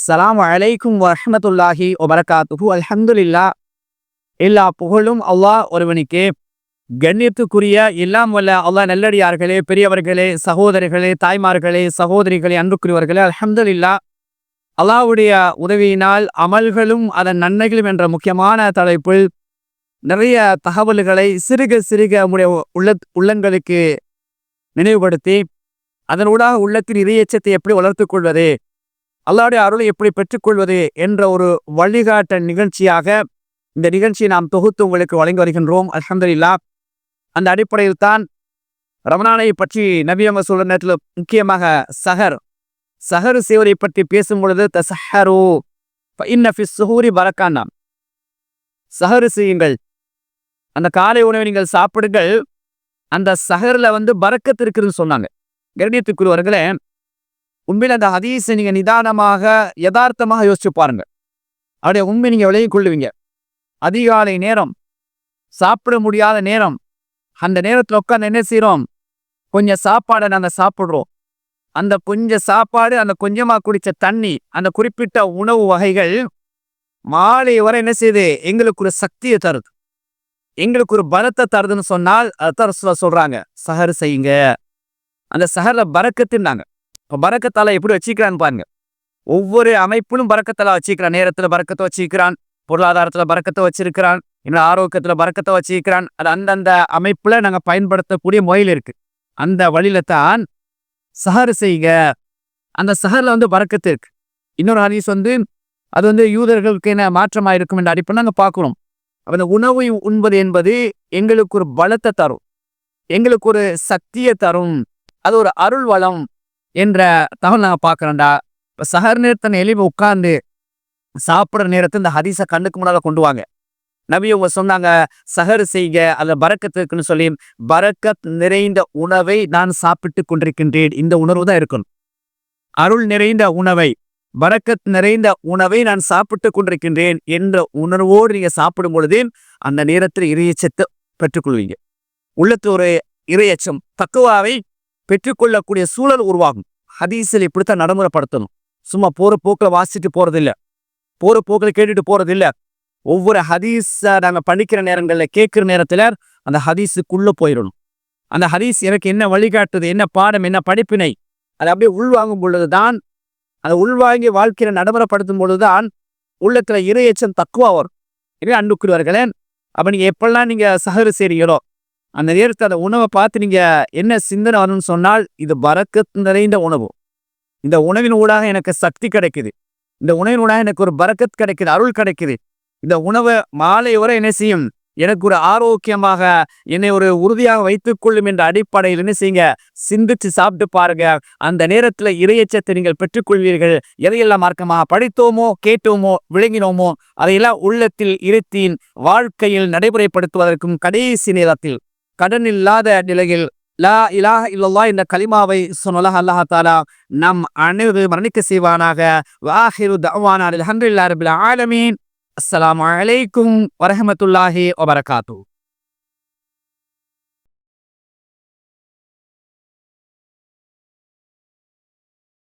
அஸ்லாம் அலைக்கும் வரமத்துல்லாஹி வபரகாத்துஹு அல்ஹம்துலில்லா எல்லா புகழும் அல்லாஹ் ஒருவனுக்கே. கண்ணியத்துக்குரிய எல்லாம் வல்ல அல்லாஹ் நல்லடியார்களே பெரியவர்களே சகோதரிகளே தாய்மார்களே சகோதரிகளே அன்புக்குரியவர்களே அலமதுல்லா அல்லாஹ்வுடைய உதவியினால் அமல்களும் அதன் நன்மைகளும் என்ற முக்கியமான தலைப்பில் நிறைய தகவல்களை சிறுக சிறுக நம்முடைய உள்ள உள்ளங்களுக்கு நினைவுபடுத்தி அதனூடாக உள்ளத்தின் இறையச்சத்தை எப்படி வளர்த்துக் கொள்வது அல்லாவுடைய அருளை எப்படி பெற்றுக்கொள்வது என்ற ஒரு வழிகாட்ட நிகழ்ச்சியாக இந்த நிகழ்ச்சியை நாம் தொகுத்து உங்களுக்கு வழங்கி வருகின்றோம். அலமதுல்லா அந்த அடிப்படையில் தான் ரமணானை பற்றி நபியம்ம சொல்ற நேரத்தில் முக்கியமாக சஹர். சஹர் சேவரை பற்றி பேசும் பொழுது தசஹரு இன்னஃபி சுஹூரி பரக்கானா. சஹரு செய்யுங்கள். அந்த காலை உணவை நீங்கள் சாப்பிடுங்கள். அந்த சஹரில் வந்து பறக்கத்து இருக்குதுன்னு சொன்னாங்க. கரணியத்துக்குரியவர்களே உண்மையில் அந்த ஹதீஸை நீங்கள் நிதானமாக யதார்த்தமாக யோசிச்சு பாருங்க. அப்படியே உண்மை நீங்கள் விலகி கொள்ளுவீங்க. அதிகாலை நேரம் சாப்பிட முடியாத நேரம் அந்த நேரத்தில் உட்காந்து என்ன செய்கிறோம் கொஞ்சம் சாப்பாடை நாங்கள் சாப்பிட்றோம். அந்த கொஞ்சம் சாப்பாடு அந்த கொஞ்சமாக குடித்த தண்ணி அந்த குறிப்பிட்ட உணவு வகைகள் மாலை வரை என்ன செய்யுது எங்களுக்கு ஒரு சக்தியை தருது. எங்களுக்கு ஒரு பலத்தை தருதுன்னு சொன்னால் அதான் சொல்றாங்க. சஹர் செய்யுங்க. அந்த சஹரில் பறக்கத்தின்னாங்க. இப்போ பறக்கத்தால எப்படி வச்சுக்கிறான்னு பாருங்க. ஒவ்வொரு அமைப்பிலும் பறக்கத்தலா வச்சுக்கிறான் நேரத்தில் பறக்கத்தை வச்சுக்கிறான் பொருளாதாரத்தில் பறக்கத்தை வச்சிருக்கிறான். என்னோட ஆரோக்கியத்தில் பறக்கத்தை வச்சிருக்கிறான். அது அந்தந்த அமைப்பில் நாங்கள் பயன்படுத்தக்கூடிய முறையில் இருக்கு. அந்த வழியில தான் சஹர் செய்க. அந்த சஹரில் வந்து பறக்கத்து இருக்கு. இன்னொரு ஹதீஸ் வந்து அது வந்து யூதர்களுக்கு என்ன மாற்றமாக இருக்கும் என்ற அடிப்படை நாங்கள் பார்க்கணும் அந்த உணவு உண்பது என்பது எங்களுக்கு ஒரு பலத்தை தரும். எங்களுக்கு ஒரு சக்தியை தரும். அது ஒரு அருள் வளம் என்ற தகவல் நாங்கள் பார்க்குறேன்டா இப்போ சஹர் நேரத்தை எளிமை உட்கார்ந்து சாப்பிட்ற நேரத்தை இந்த ஹதீஸை கண்ணுக்கு முன்னால் கொண்டு வாங்க. நபி அவங்க சொன்னாங்க சஹர் செய்க அதில் பறக்கத்துக்குன்னு சொல்லி பறக்கத் நிறைந்த உணவை நான் சாப்பிட்டு கொண்டிருக்கின்றேன். இந்த உணர்வு தான் இருக்கணும். அருள் நிறைந்த உணவை பறக்கத் நிறைந்த உணவை நான் சாப்பிட்டு கொண்டிருக்கின்றேன் என்ற உணர்வோடு நீங்கள் சாப்பிடும் பொழுது அந்த நேரத்தில் இறையச்சத்தை பெற்றுக்கொள்வீங்க. உள்ளத்து ஒரு இறையச்சம் தக்குவாவை பெற்றுக்கொள்ளக்கூடிய சூழல் உருவாகும். ஹதீஸில் இப்படித்தான் நடைமுறைப்படுத்தணும். சும்மா போற போக்கில் வாசிட்டு போறதில்ல. போற போக்கில் கேட்டுட்டு போறதில்ல. ஒவ்வொரு ஹதீஸை நாங்கள் படிக்கிற நேரங்களில் கேட்குற நேரத்தில் அந்த ஹதீஸுக்குள்ளே போயிடணும். அந்த ஹதீஸ் எனக்கு என்ன வழிகாட்டுது என்ன பாடம் என்ன படிப்பினை அதை அப்படியே உள்வாங்கும் பொழுது தான் அதை உள்வாங்கி வாழ்க்கையில நடைமுறைப்படுத்தும் பொழுதுதான் உள்ளத்துல இறையச்சம் தக்குவா வரும். எனவே அன்புக்குரியவர்களே அப்ப நீங்கள் எப்பெல்லாம் நீங்க சகரு செய்றீங்களோ அந்த நேரத்தில் அந்த உணவை பார்த்து நீங்கள் என்ன சிந்தனை வரணும்னு சொன்னால் இது பறக்கத்து நிறைந்த உணவு. இந்த உணவின் ஊடாக எனக்கு சக்தி கிடைக்குது. இந்த உணவின் ஊடாக எனக்கு ஒரு பறக்கத் கிடைக்குது அருள் கிடைக்குது. இந்த உணவை மாலை வரை என்ன செய்யும்? எனக்கு ஒரு ஆரோக்கியமாக என்னை ஒரு உறுதியாக வைத்துக் கொள்ளும் என்ற அடிப்படையில் என்ன செய்யுங்க? சிந்திச்சு சாப்பிட்டு பாருங்க. அந்த நேரத்தில் இறையச்சத்தை நீங்கள் பெற்றுக்கொள்வீர்கள். எதையெல்லாம் மார்க்கமாக படித்தோமோ கேட்டோமோ விளங்கினோமோ அதையெல்லாம் உள்ளத்தில் இருத்தின் வாழ்க்கையில் நடைமுறைப்படுத்துவதற்கும் கடைசி நேரத்தில் கடன் இல்லாத நிலையில் லா இலாஹ இல்லல்லா இந்த கலிமாவை சொன்னலாக அல்லாஹ் தாலா நம் அனைவரு மரணிக்க செய்வானாக. வாஹிரு தவானா ஹன்றில்லா ரபில் ஆலமீன். அஸ்லாம் வலைக்கும் வரஹமத்துல்லாஹி வபரகாத்தூ